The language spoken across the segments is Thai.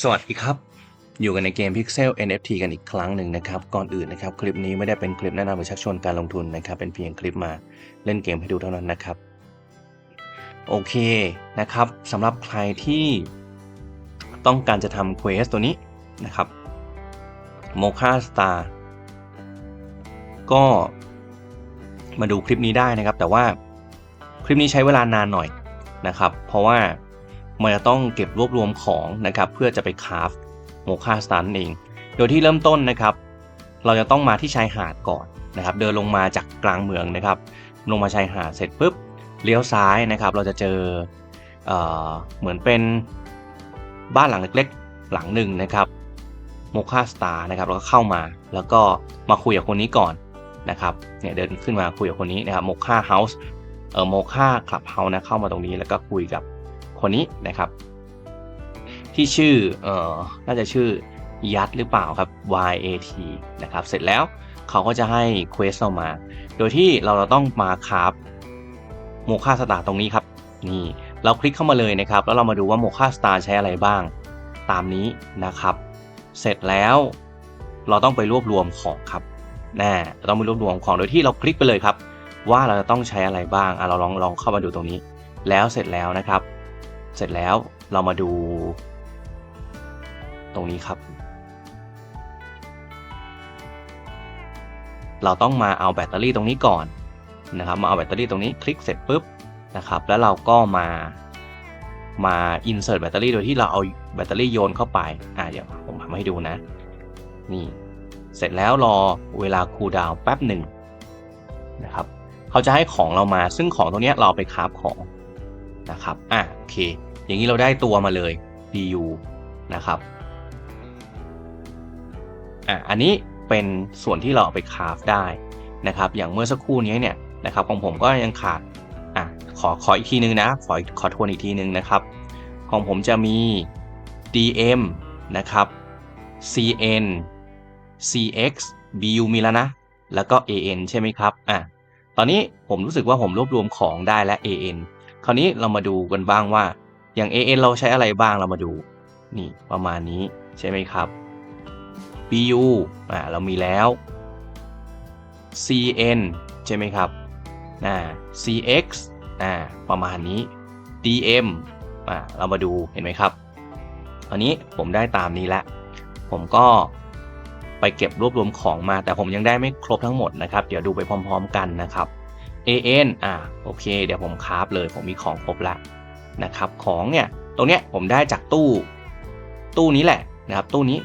สวัสดีครับ อยู่กันในเกม Pixel NFT กันอีกครั้งหนึ่งนะครับ ก่อนอื่นนะครับ คลิปนี้ไม่ได้เป็นคลิปแนะนำหรือชักชวนการลงทุนนะครับ เป็นเพียงคลิปมาเล่นเกมให้ดูเท่านั้นนะครับ โอเคนะครับสำหรับใครที่ต้องการจะทำเควสตัวนี้นะครับ Mocha Star ก็มาดูคลิปนี้ได้นะครับ แต่ว่าคลิปนี้ใช้เวลานานหน่อยนะครับ เพราะว่า มันจะต้องเก็บรวบรวมของนะครับเพื่อจะไปคราฟโมคาสตันเอง โดยที่เริ่มต้นนะครับ เราจะต้องมาที่ชายหาดก่อนนะครับ เดินลงมาจากกลางเมืองนะครับ ลงมาชายหาดเสร็จปุ๊บเลี้ยวซ้ายนะครับ เราจะเจอเอเหมือนเป็นบ้านหลังเล็กๆ หลังหนึ่งนะครับโมคาสตาร์นะครับเราก็เข้ามาแล้วก็มาคุยกับคนนี้ก่อนนะครับเนี่ยเดินขึ้นมาคุยกับคนนี้นะครับโมคาเฮาส์เออโมคาคลับเฮาส์นะเข้ามาตรงนี้แล้วก็คุยกับ คนนี้นะครับ ที่ชื่อเอ่อน่าจะชื่อยัดหรือเปล่าครับ YAT นะครับเสร็จแล้วเขาก็จะให้เควสเรามา โดยที่เราต้องมาคราฟโมคาสตาร์ตรงนี้ครับนี่เราคลิกเข้ามาเลยนะครับ แล้วเรามาดูว่าโมคาสตาร์ใช้อะไรบ้าง ตามนี้นะครับ เสร็จแล้วเราต้องไปรวบรวมของครับน่เราต้องไปรวบรวมของโดยที่เราคลิกไปเลยครับ ว่าเราจะต้องใช้อะไรบ้างอะเราลองลองเข้ามาดูตรงนี้ แล้วเสร็จแล้วนะครับ เสร็จแล้วเรามาดู ตรงนี้ครับ เราต้องมาเอาแบตเตอรี่ตรงนี้ก่อนนะครับ มาเอาแบตเตอรี่ตรงนี้คลิกเสร็จปุ๊บนะครับ แล้วเราก็มามา insert แบตเตอรี่โดยที่เราเอาแบตเตอรี่โยนเข้าไป อ่าเดี๋ยวผมทำให้ดูนะ นี่ เสร็จแล้วรอเวลาคูลดาวน์แป๊บหนึ่งนะครับ เขาจะให้ของเรามา ซึ่งของตรงเนี้ยเราเอาไปคราฟของ นะครับอะโอเค อย่างนี้เราได้ตัวมาเลย BU นะครับอะอันนี้เป็นส่วนที่เราเอาไปคราฟได้นะครับ อย่างเมื่อสักครู่นี้เนี่ยนะครับของผมก็ยังขาดอะขอขออีกทีนึงนะ ขอขอทวนอีกทีนึงนะครับ ของผมจะมี DM นะครับ CN CX BU มีแล้วนะ แล้วก็ AN ใช่ไหมครับอะตอนนี้ผมรู้สึกว่าผมรวบรวมของได้และ AN คราวนี้เรามาดูกันบ้างว่า อย่าง AN เราใช้อะไรบ้างเรามาดู นี่ประมาณนี้ใช่ไหมครับ BU อ่าเรามีแล้ว CN ใช่ไหมครับอ่า CX อ่าประมาณนี้ DM อ่าเรามาดูเห็นไหมครับอันนี้ผมได้ตามนี้แล้วผมก็ไปเก็บรวบรวมของมา แต่ผมยังได้ไม่ครบทั้งหมดนะครับ เดี๋ยวดูไปพร้อม ๆ กันนะครับ AN อ่าโอเค เดี๋ยวผมคราฟเลยผมมีของครบแล้วนะครับของเนี่ยตรงเนี้ยผมได้จากตู้ตู้นี้แหละนะครับตู้นี้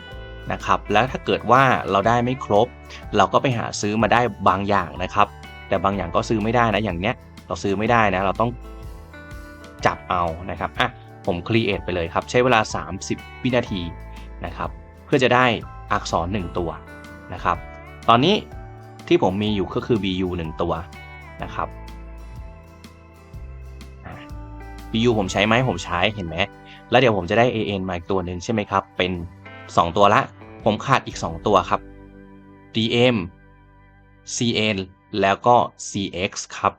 นะครับแล้วถ้าเกิดว่าเราได้ไม่ครบ เราก็ไปหาซื้อมาได้บางอย่างนะครับ แต่บางอย่างก็ซื้อไม่ได้นะอย่างเนี้ยเราซื้อไม่ได้นะเราต้องจับเอานะครับอะผมครีเอทไปเลยครับ ใช้เวลา 30 วินาทีนะครับเพื่อจะได้อักษร 1 ตัวนะครับตอนนี้ที่ผมมีอยู่ก็คือ BU 1 ตัว นะครับ BU ผมใช้ไหมผมใช้เห็นไหมแล้วเดี๋ยวผมจะได้ AN มาอีกตัวหนึ่งใช่ไหมครับ เป็น 2 ตัวละ ผมขาดอีก 2 ตัวครับ DM CN แล้วก็ CX ครับ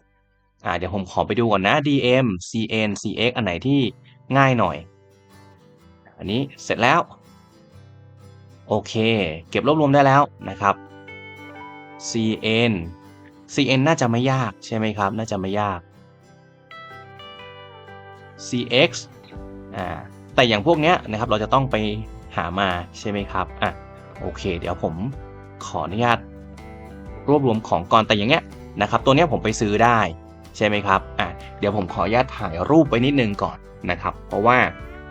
อ่าเดี๋ยวผมขอไปดูก่อนนะ DM CN CX อันไหนที่ง่ายหน่อย อันนี้เสร็จแล้ว โอเค เก็บรวบรวมได้แล้วนะครับ CN CN น่าจะไม่ยากใช่ไหมครับ น่าจะไม่ยาก CX อ่าแต่อย่างพวกเนี้ยนะครับเราจะต้องไปหามาใช่ไหมครับอะโอเค เดี๋ยวผมขออนุญาตรวบรวมของก่อนแต่อย่างเงี้ยนะครับ ตัวเนี้ยผมไปซื้อได้ใช่ไหมครับอะเดี๋ยวผมขออนุญาตถ่ายรูปไว้นิดนึงก่อนนะครับ เพราะว่า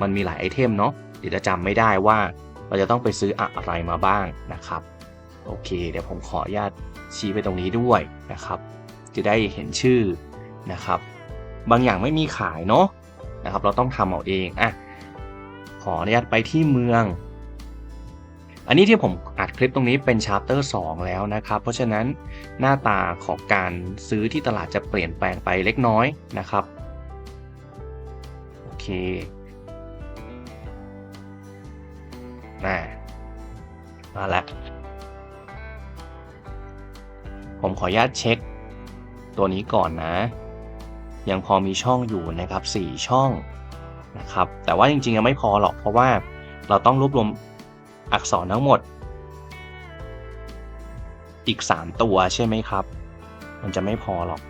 มันมีหลายไอเทมเนาะเดี๋ยวจะจำไม่ได้ว่าเราจะต้องไปซื้ออะไรมาบ้างนะครับ โอเค เดี๋ยวผมขออนุญาตชี้ไปตรงนี้ด้วยนะครับ จะได้เห็นชื่อนะครับ บางอย่างไม่มีขายเนาะนะครับ เราต้องทำเอาเองอะขออนุญาตไปที่เมือง อันนี้ที่ผมอัดคลิปตรงนี้เป็นชาร์เตอร์2แล้วนะครับ เพราะฉะนั้นหน้าตาของการซื้อที่ตลาดจะเปลี่ยนแปลงไปเล็กน้อยนะครับโอเคมามาแล้ว ผมขออนุญาตเช็ค ตัวนี้ก่อนนะ ยังพอมีช่องอยู่นะครับ 4 ช่องนะครับ แต่ว่าจริงๆยังไม่พอหรอกเพราะว่าเราต้องรวบรวมอักษรทั้งหมด อีก 3 ตัวใช่ไหมครับ มันจะไม่พอหรอก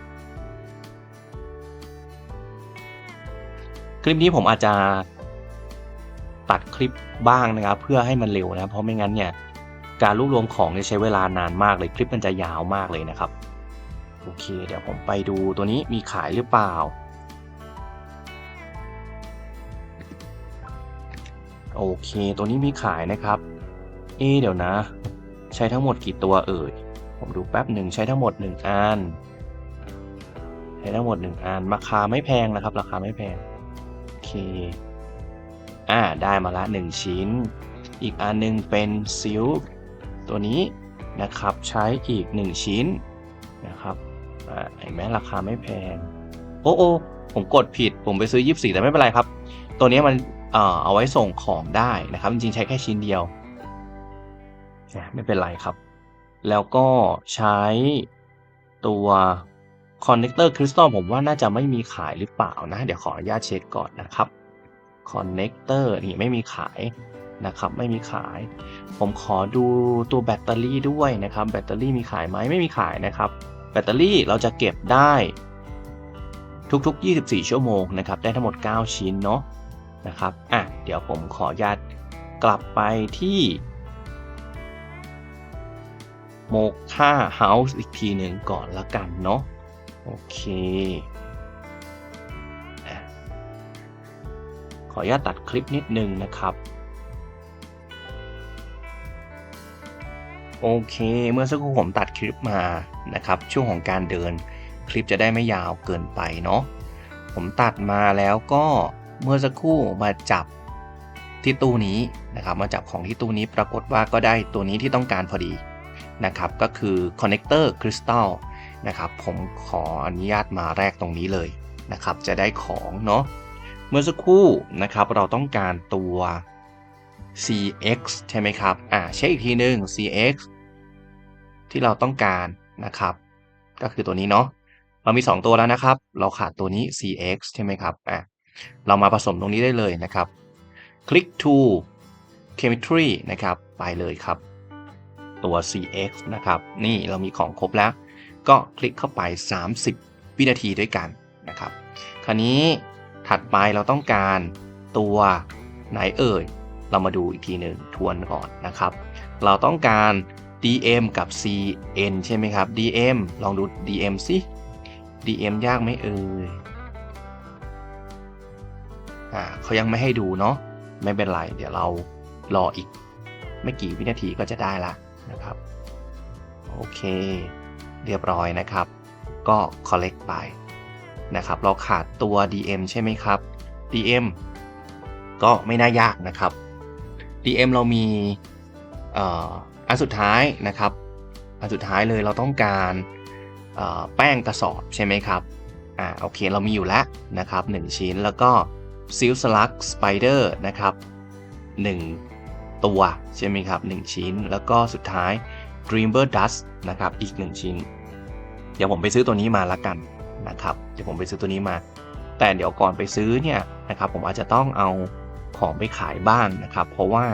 คลิปนี้ผมอาจจะตัดคลิปบ้างนะครับ เพื่อให้มันเร็วนะเพราะไม่งั้นเนี่ย การรวบรวมของจะใช้เวลานานมากเลยคลิปมันจะยาวมากเลยนะครับ โอเค เดี๋ยวผมไปดูตัวนี้มีขายหรือเปล่า โอเค ตัวนี้มีขายนะครับ เอเดี๋ยวนะ ใช้ทั้งหมดกี่ตัวเอ่ย ผมดูแป๊บหนึ่งใช้ทั้งหมด 1อันใช้ทั้งหมด 1อันราคาไม่แพงนะครับ ราคาไม่แพง โอเค อ่า ได้มาละ 1 ชิ้น อีกอันหนึงเป็นซิลค ตัวนี้นะครับใช้อีก 1 ชิ้นนะครับอ่าเห็นไหมราคาไม่แพง โอ้โอผมกดผิด ผมไปซื้อ 24 แต่ไม่เป็นไรครับ ตัวนี้มันเอ่อเอาไว้ส่งของได้นะครับ จริงๆใช้แค่ชิ้นเดียวนะไม่เป็นไรครับ แล้วก็ใช้ตัวคอนเน c เตอร์คริสตัลผมว่าน่าจะไม่มีขายหรือเปล่านะ เดี๋ยวขออนุญาตเช็คก่อนนะครับคอนเน c เตอร์นี่ไม่มีขาย นะครับไม่มีขาย ผมขอดูตัวแบตเตอรี่ด้วยนะครับ แบตเตอรี่มีขายไหมไม่มีขายนะครับ แบตเตอรี่เราจะเก็บได้ทุกๆ 24 ชั่วโมงนะครับได้ทั้งหมด 9 ชิ้นเนาะนะครับอะเดี๋ยวผมขออนุญาตกลับไปที่โมค่าเฮาส์อีกทีหนึ่งก่อนละกันเนาะโอเคขออนุญาตตัดคลิปนิดนึงนะครับ โอเค เมื่อสักครู่ผมตัดคลิปมานะครับ ช่วงของการเดินคลิปจะได้ไม่ยาวเกินไปเนาะผมตัดมาแล้วก็เมื่อสักครู่มาจับที่ตู้นี้นะครับ มาจับของที่ตู้นี้ปรากฏว่าก็ได้ตัวนี้ที่ต้องการพอดีนะครับ ก็คือคอนเน c เตอร์คริสตัลนะครับผมขออนุญาตมาแรกตรงนี้เลยนะครับ จะได้ของเนาะเมื่อสักครู่นะครับเราต้องการตัว CX ใช่ไหมครับ อ่าเช็คอีกทีหนึ่ง CX ที่เราต้องการนะครับ ก็คือตัวนี้เนาะ เรามี 2 ตัวแล้วนะครับ เราขาดตัวนี้ CX ใช่ไหมครับ อะ เรามาผสมตรงนี้ได้เลยนะครับ คลิก to chemistry นะครับ ไปเลยครับ ตัว CX นะครับ นี่เรามีของครบแล้ว ก็คลิกเข้าไป 30 วินาทีด้วยกันนะครับ คราวนี้ถัดไปเราต้องการตัวไหนเอ่ย เรามาดูอีกทีหนึ่งทวนก่อนนะครับ เราต้องการ DM กับ CN ใช่ไหมครับ DM ลองดู DM สิ DM ยากไหมเอ่ยอ่าเขายังไม่ให้ดูเนาะไม่เป็นไร เดี๋ยวเรารออีก ไม่กี่วินาทีก็จะได้ละนะครับ โอเค เรียบร้อยนะครับ ก็ collect ไปนะครับ เราขาดตัว DM ใช่ไหมครับ DM ก็ไม่น่ายากนะครับ DM เรามีอันสุดท้ายนะครับ อันสุดท้ายเลยเราต้องการแป้งกระสอบใช่ไหมครับ อ่าโอเคเรามีอยู่แล้วนะครับ 1 ชิ้นแล้วก็ซิลสลักสไปเดอร์นะครับ 1 ตัวใช่ไหมครับ 1 ชิ้น แล้วก็สุดท้าย Dreamer Dust นะครับอีก 1 ชิ้น เดี๋ยวผมไปซื้อตัวนี้มาละกันนะครับ เดี๋ยวผมไปซื้อตัวนี้มา แต่เดี๋ยวก่อนไปซื้อเนี่ยนะครับผมอาจจะต้องเอา ของไปขายบ้างนะครับ เพราะว่า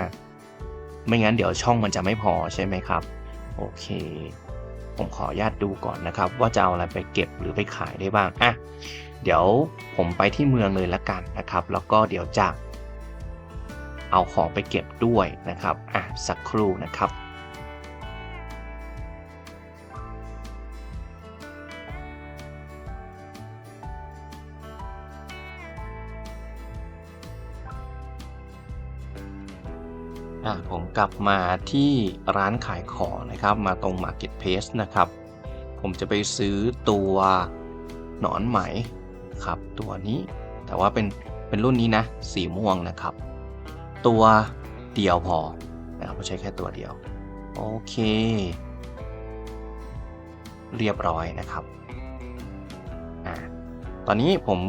ไม่งั้นเดี๋ยวช่องมันจะไม่พอใช่ไหมครับ โอเค ผมขออนุญาตดูก่อนนะครับ ว่าจะเอาอะไรไปเก็บหรือไปขายได้บ้างอะเดี๋ยวผมไปที่เมืองเลยละกันนะครับ แล้วก็เดี๋ยวจะเอาของไปเก็บด้วยนะครับอะสักครู่นะครับ กลับมาที่ร้านขายของนะครับมาตรง Marketplace นะครับ ผมจะไปซื้อตัวหนอนไหมครับ ตัวนี้แต่ว่าเป็นเป็นรุ่นนี้นะสีม่วงนะครับ ตัวเดียวพอนะครับใช้แค่ตัวเดียว โอเค เรียบร้อยนะครับอ่าตอนนี้ผม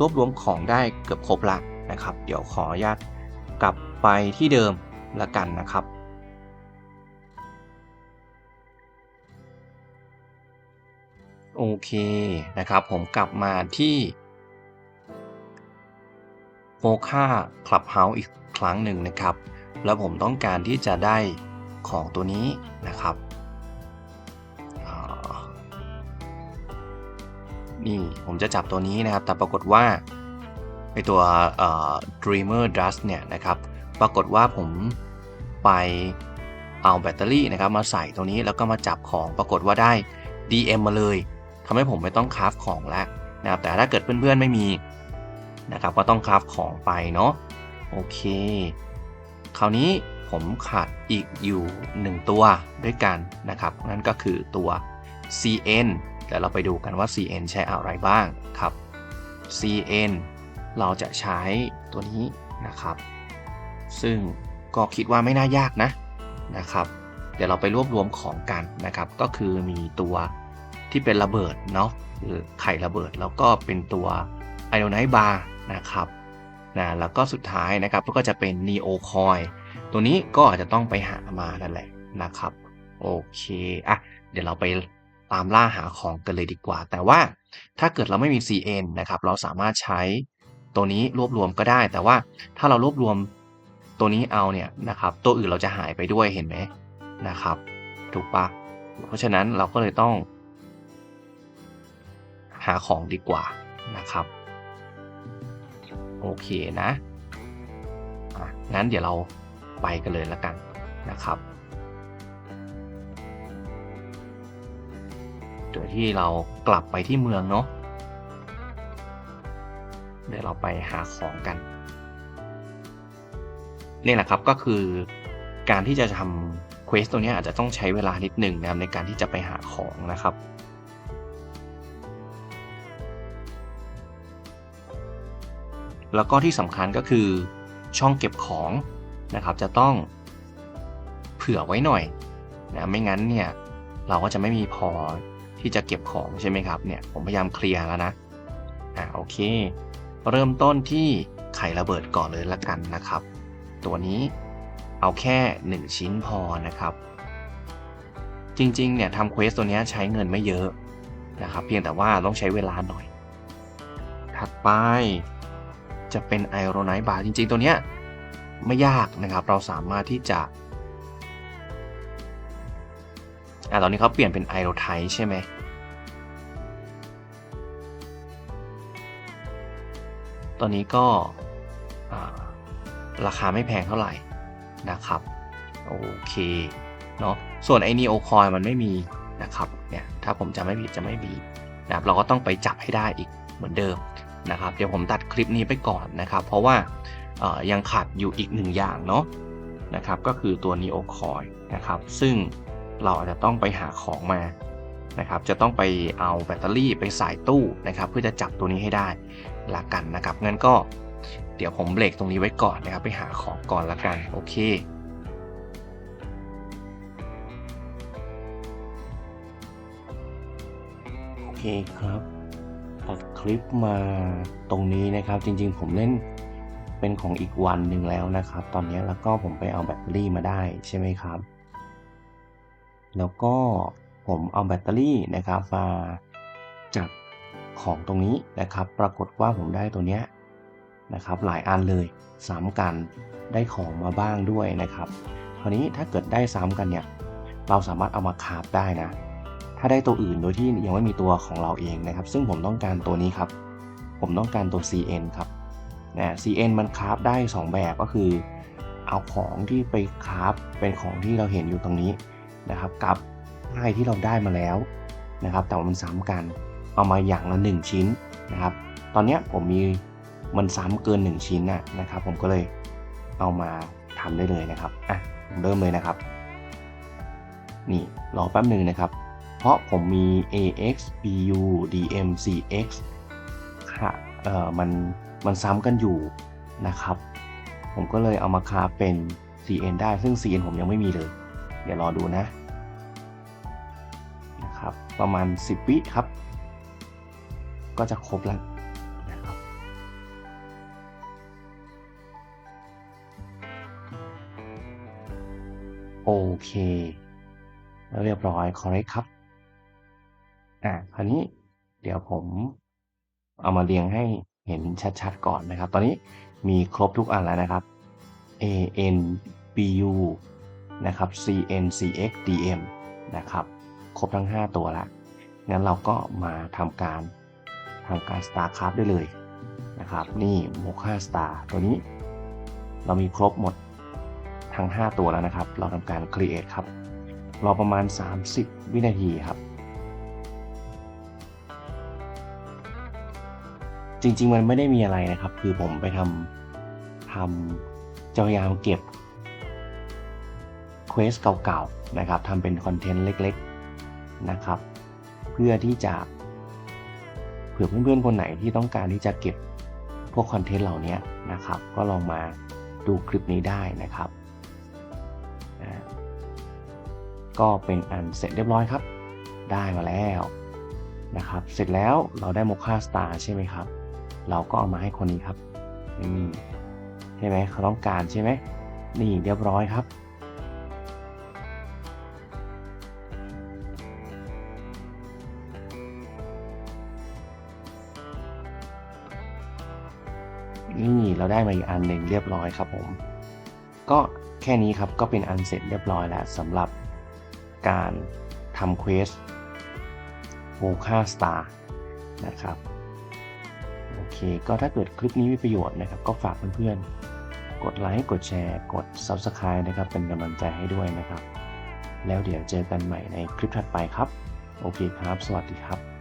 รวบรวมของได้เกือบครบละนะครับ เดี๋ยวขออนุญาตกลับไปที่เดิม ละกันนะครับ โอเคนะครับ ผมกลับมาที่โมค่าคลับเฮาส์อีกครั้งหนึ่งนะครับ แล้วผมต้องการที่จะได้ของตัวนี้นะครับนี่ผมจะจับตัวนี้นะครับ แต่ปรากฏว่าไอตัว Dreamer Dust เนี่ยนะครับ ปรากฏว่าผม ไปเอาแบตเตอรี่นะครับมาใส่ตรงนี้แล้วก็มาจับของปรากฏว่าได้ DM มาเลยทำให้ผมไม่ต้องคราฟของแล้วนะครับแต่ถ้าเกิดเพื่อนๆไม่มีนะครับก็ต้องคราฟของไปเนาะโอเค คราวนี้ผมขาดอีกอยู่ 1 ตัวด้วยกันนะครับ นั่นก็คือตัว CN เดี๋ยวเราไปดูกันว่า CN ใช้อะไรบ้างครับ CN เราจะใช้ตัวนี้นะครับ ซึ่ง ก็คิดว่าไม่น่ายากนะนะครับ เดี๋ยวเราไปรวบรวมของกันนะครับ ก็คือมีตัวที่เป็นระเบิดเนาะหรือไข่ระเบิดแล้วก็เป็นตัวไอโอไนท์บาร์นะครับนะแล้วก็สุดท้ายนะครับก็จะเป็น Neo Coin ตัวนี้ก็อาจจะต้องไปหามานั่นแหละนะครับ โอเคอะเดี๋ยวเราไปตามล่าหาของกันเลยดีกว่า แต่ว่าถ้าเกิดเราไม่มี CN นะครับ เราสามารถใช้ตัวนี้รวบรวมก็ได้ แต่ว่าถ้าเรารวบรวม ตัวนี้เอาเนี่ยนะครับ ตัวอื่นเราจะหายไปด้วยเห็นไหมนะครับ ถูกปะเพราะฉะนั้นเราก็เลยต้อง หาของดีกว่านะครับ โอเคนะอะงั้นเดี๋ยวเราไปกันเลยแล้วกันนะครับโดยที่เรากลับไปที่เมืองเนาะเดี๋ยวเราไปหาของกัน นี่แหละครับก็คือการที่จะทำเควสตัวนี้อาจจะต้องใช้เวลานิดหนึ่งนะครับในการที่จะไปหาของนะครับแล้วก็ที่สำคัญก็คือช่องเก็บของนะครับจะต้องเผื่อไว้หน่อยนะไม่งั้นเนี่ยเราก็จะไม่มีพอที่จะเก็บของใช่ไหมครับเนี่ยผมพยายามเคลียร์แล้วนะอ่าโอเค เริ่มต้นที่ไข่ระเบิดก่อนเลยละกันนะครับ ตัวนี้ เอาแค่ 1 ชิ้นพอนะครับ จริงๆเนี่ยทำเควสตัวนี้ใช้เงินไม่เยอะนะครับ เพียงแต่ว่าต้องใช้เวลาหน่อย ถัดไปจะเป็นไอโรไนท์บาร์จริงๆ ตัวเนี้ยไม่ยากนะครับ เราสามารถที่จะอะตอนนี้เขาเปลี่ยนเป็นไอโรไทใช่ไหมตอนนี้ก็อ่า ราคาไม่แพงเท่าไหร่นะครับโอเคเนาะส่วนไอนีโอคอยมันไม่มีนะครับเนี่ยถ้าผมจะไม่ผิดจะไม่มีนะครับเราก็ต้องไปจับให้ได้อีกเหมือนเดิมนะครับ เดี๋ยวผมตัดคลิปนี้ไปก่อนนะครับ เพราะว่ายังขาดอยู่อีกหนึ่งอย่างเนาะนะครับก็คือตัว Neo Coin นะครับซึ่งเราอาจจะต้องไปหาของมานะครับจะต้องไปเอาแบตเตอรี่ไปใส่ตู้นะครับเพื่อจะจับตัวนี้ให้ได้ละกันนะครับงั้นก็ เดี๋ยวผมเบรกตรงนี้ไว้ก่อนนะครับ ไปหาของก่อนละกัน โอเคโอเคครับตัดคลิปมาตรงนี้นะครับ จริงๆ ผมเล่นเป็นของอีกวันหนึ่งแล้วนะครับ ตอนนี้แล้วก็ผมไปเอาแบตเตอรี่มาได้ใช่ไหมครับ แล้วก็ผมเอาแบตเตอรี่นะครับมาจากของตรงนี้นะครับ ปรากฏว่าผมได้ตัวเนี้ย นะครับหลายอันเลยซ้ำกันได้ของมาบ้างด้วยนะครับคราวนี้ถ้าเกิดได้ซ้ำกันเนี่ยเราสามารถเอามาคาบได้นะ ถ้าได้ตัวอื่นโดยที่ยังไม่มีตัวของเราเองนะครับ ซึ่งผมต้องการตัวนี้ครับ ผมต้องการตัว CN ครับนะ CN มันคาฟได้ 2 แบบก็คือ เอาของที่ไปคาฟเป็นของที่เราเห็นอยู่ตรงนี้นะครับ กับไพ่ที่เราได้มาแล้วนะครับ แต่ว่ามันซ้ำกันเอามาอย่างละ 1 ชิ้นนะครับ ตอนนี้ผมมี มันซ้ำเกิน 1 ชิ้นนะนะครับ ผมก็เลยเอามาทำได้เลยนะครับอะผมเริ่มเลยนะครับ นี่รอแป๊บหนึ่งนะครับ เพราะผมมี AX BU DM CX ค่ะเอ่อมันมันซ้ำกันอยู่นะครับ ผมก็เลยเอามาคาเป็น CN ได้ซึ่ง CN ผมยังไม่มีเลย เดี๋ยวรอดูนะนะครับ ประมาณ 10วิครับ ก็จะครบแล้ว โอเคแล้วเรียบร้อย correct ครับ อ่าคราวนี้เดี๋ยวผมเอามาเรียงให้เห็นชัดๆ ก่อนนะครับ ตอนนี้มีครบทุกอันแล้วนะครับ A N BU นะครับ CNCX DM นะครับ ครบทั้ง 5 ตัวแล้วงั้นเราก็มาทำการทำการ Star Craft ได้เลยนะครับ นี่โมค a Star ตัวนี้ เรามีครบหมด ทั้ง 5 ตัวแล้วนะครับ เราทำการ Create ครับ รอประมาณ 30 วินาทีครับ จริง ๆ มันไม่ได้มีอะไรนะครับ คือผมไปทำทำจะพยายามเก็บเควสเก่าๆนะครับทำเป็นคอนเทนต์เล็กๆนะครับ เพื่อที่จะเผื่อเพื่อนๆคนไหนที่ต้องการที่จะเก็บพวกคอนเทนต์เหล่านี้นะครับ ก็ลองมาดูคลิปนี้ได้นะครับ อ่าก็เป็นอันเสร็จเรียบร้อยครับ ได้มาแล้วนะครับ เสร็จแล้วเราได้โมคาสตาร์ใช่ไหมครับ เราก็เอามาให้คนนี้ครับอืมใช่ไหมเขาต้องการใช่ไหมนี่เรียบร้อยครับนี่เราได้มาอีกอันหนึ่งเรียบร้อยครับผม ก็แค่นี้ครับก็เป็นอันเสร็จเรียบร้อยแล้วสำหรับการทำเควสโวคาสตาร์นะครับโอเคก็ถ้าเกิดคลิปนี้มีประโยชน์นะครับ ก็ฝากเพื่อนๆ กดไลค์กดแชร์ กด Subscribe นะครับ เป็นกำลังใจให้ด้วยนะครับ แล้วเดี๋ยวเจอกันใหม่ในคลิปถัดไปครับ โอเคครับ สวัสดีครับ